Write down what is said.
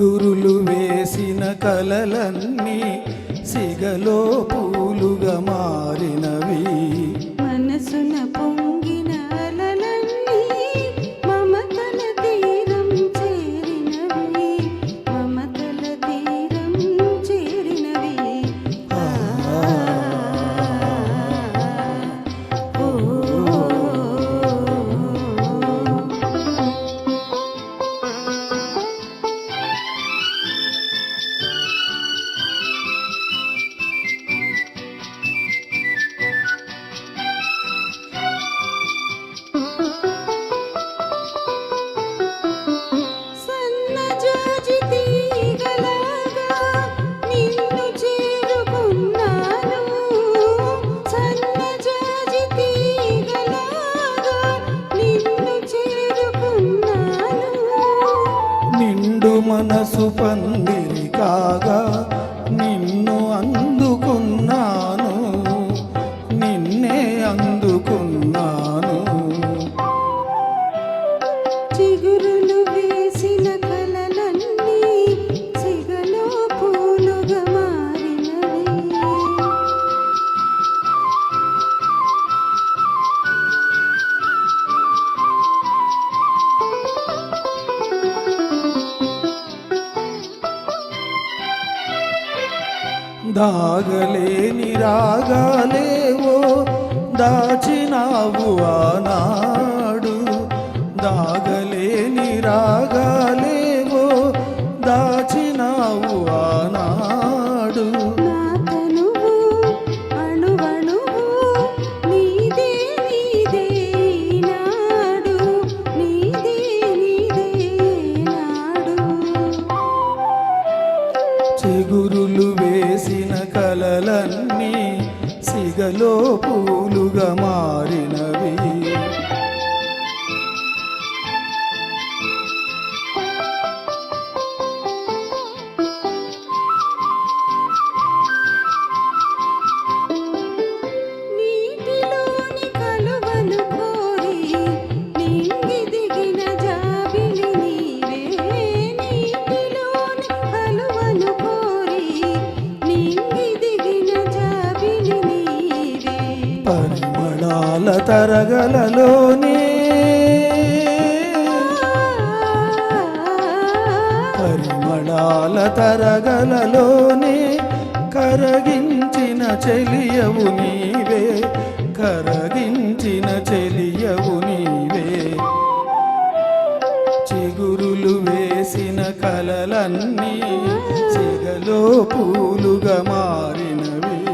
గురులు వేసిన కలలన్నీ సిగలో పూలుగా మారినవి. మనసు పందిరి కాగా నిన్ను అందుకున్నాను నిన్నే అందుకున్నాను. చిగురులు దాగలేని రాగాలేవో దాచినావు ఆనా చిగురులు వేసిన కలలన్నీ సిగలో పూలుగా మారినవి. కణాల తరగలలోనే పరిమళాల తరగలలోనే కరగించిన చెలియవు నీవే కరగించిన చెలియవు నీవే. చిగురులు వేసిన కలలన్నీ సిగలో పూలుగా మారినవి.